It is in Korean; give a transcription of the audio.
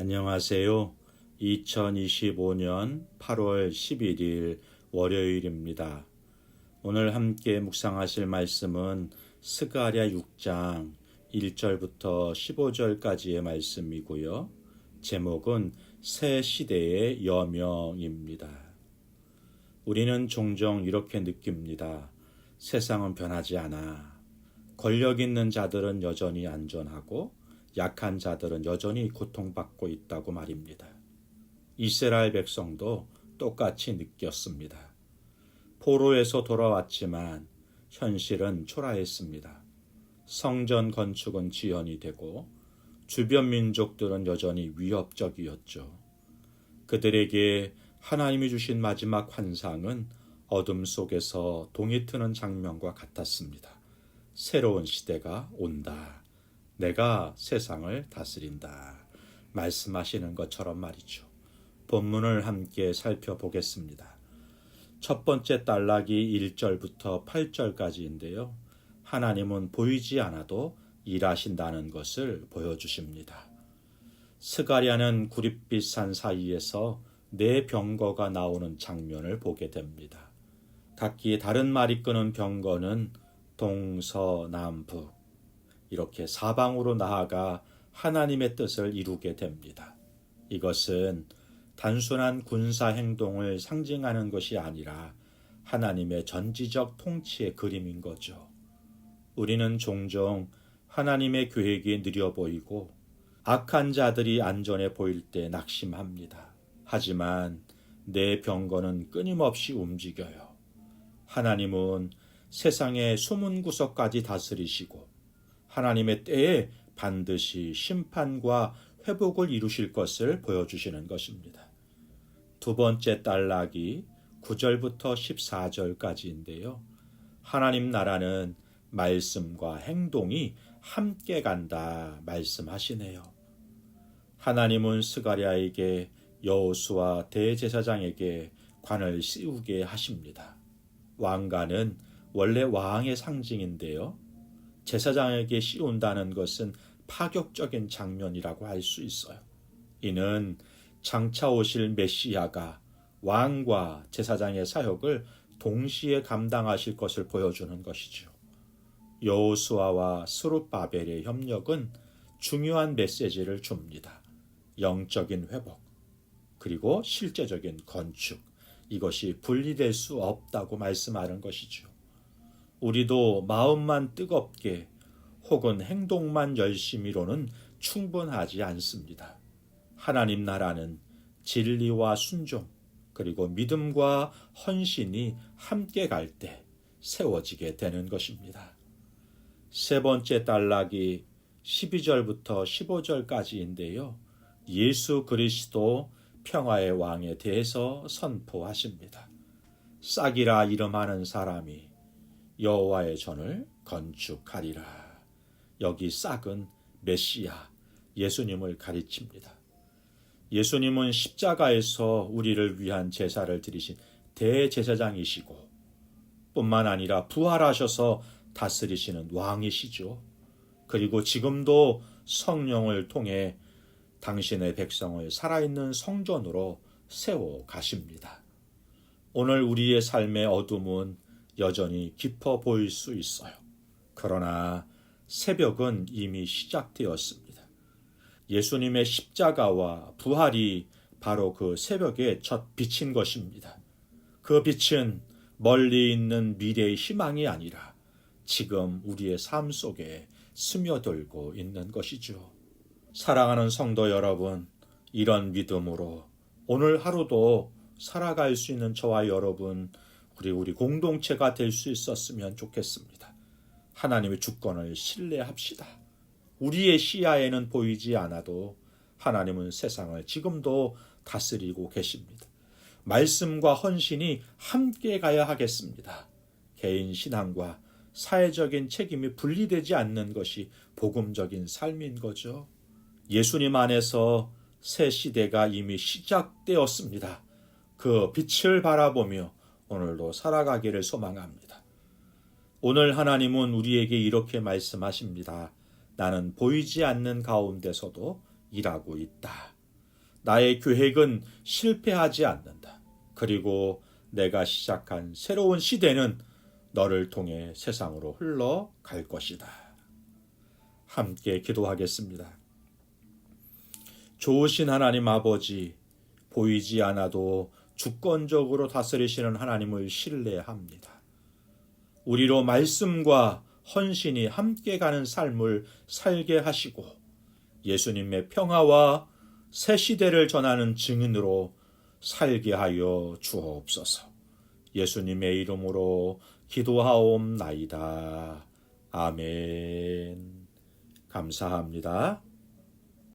안녕하세요. 2025년 8월 11일 월요일입니다. 오늘 함께 묵상하실 말씀은 스가랴 6장 1절부터 15절까지의 말씀이고요. 제목은 새 시대의 여명입니다. 우리는 종종 이렇게 느낍니다. 세상은 변하지 않아. 권력 있는 자들은 여전히 안전하고 약한 자들은 여전히 고통받고 있다고 말입니다. 이스라엘 백성도 똑같이 느꼈습니다. 포로에서 돌아왔지만 현실은 초라했습니다. 성전 건축은 지연이 되고 주변 민족들은 여전히 위협적이었죠. 그들에게 하나님이 주신 마지막 환상은 어둠 속에서 동이 트는 장면과 같았습니다. 새로운 시대가 온다. 내가 세상을 다스린다. 말씀하시는 것처럼 말이죠. 본문을 함께 살펴보겠습니다. 첫 번째 단락이 1절부터 8절까지인데요. 하나님은 보이지 않아도 일하신다는 것을 보여주십니다. 스가랴는 구릿빛 산 사이에서 네 병거가 나오는 장면을 보게 됩니다. 각기 다른 말이 끄는 병거는 동서남북 이렇게 사방으로 나아가 하나님의 뜻을 이루게 됩니다. 이것은 단순한 군사 행동을 상징하는 것이 아니라 하나님의 전지적 통치의 그림인 거죠. 우리는 종종 하나님의 계획이 느려 보이고 악한 자들이 안전해 보일 때 낙심합니다. 하지만 내 병거는 끊임없이 움직여요. 하나님은 세상의 숨은 구석까지 다스리시고 하나님의 때에 반드시 심판과 회복을 이루실 것을 보여주시는 것입니다. 두 번째 단락이 9절부터 14절까지인데요. 하나님 나라는 말씀과 행동이 함께 간다 말씀하시네요. 하나님은 스가랴에게 여호수와 대제사장에게 관을 씌우게 하십니다. 왕관은 원래 왕의 상징인데요. 제사장에게 씌운다는 것은 파격적인 장면이라고 할 수 있어요. 이는 장차 오실 메시아가 왕과 제사장의 사역을 동시에 감당하실 것을 보여주는 것이죠. 여호수아와 스룹바벨의 협력은 중요한 메시지를 줍니다. 영적인 회복, 그리고 실제적인 건축, 이것이 분리될 수 없다고 말씀하는 것이죠. 우리도 마음만 뜨겁게 혹은 행동만 열심히로는 충분하지 않습니다. 하나님 나라는 진리와 순종, 그리고 믿음과 헌신이 함께 갈 때 세워지게 되는 것입니다. 세 번째 단락이 12절부터 15절까지인데요. 예수 그리스도 평화의 왕에 대해서 선포하십니다. 싹이라 이름하는 사람이 여호와의 전을 건축하리라. 여기 싹은 메시아 예수님을 가리칩니다. 예수님은 십자가에서 우리를 위한 제사를 드리신 대제사장이시고 뿐만 아니라 부활하셔서 다스리시는 왕이시죠. 그리고 지금도 성령을 통해 당신의 백성을 살아있는 성전으로 세워 가십니다. 오늘 우리의 삶의 어둠은 여전히 깊어 보일 수 있어요. 그러나 새벽은 이미 시작되었습니다. 예수님의 십자가와 부활이 바로 그 새벽의 첫 빛인 것입니다. 그 빛은 멀리 있는 미래의 희망이 아니라 지금 우리의 삶 속에 스며들고 있는 것이죠. 사랑하는 성도 여러분, 이런 믿음으로 오늘 하루도 살아갈 수 있는 저와 여러분, 우리 우리 공동체가 될 수 있었으면 좋겠습니다. 하나님의 주권을 신뢰합시다. 우리의 시야에는 보이지 않아도 하나님은 세상을 지금도 다스리고 계십니다. 말씀과 헌신이 함께 가야 하겠습니다. 개인 신앙과 사회적인 책임이 분리되지 않는 것이 복음적인 삶인 거죠. 예수님 안에서 새 시대가 이미 시작되었습니다. 그 빛을 바라보며 오늘도 살아가기를 소망합니다. 오늘 하나님은 우리에게 이렇게 말씀하십니다. 나는 보이지 않는 가운데서도 일하고 있다. 나의 계획은 실패하지 않는다. 그리고 내가 시작한 새로운 시대는 너를 통해 세상으로 흘러갈 것이다. 함께 기도하겠습니다. 좋으신 하나님 아버지, 보이지 않아도 주권적으로 다스리시는 하나님을 신뢰합니다. 우리로 말씀과 헌신이 함께 가는 삶을 살게 하시고 예수님의 평화와 새 시대를 전하는 증인으로 살게 하여 주옵소서. 예수님의 이름으로 기도하옵나이다. 아멘. 감사합니다.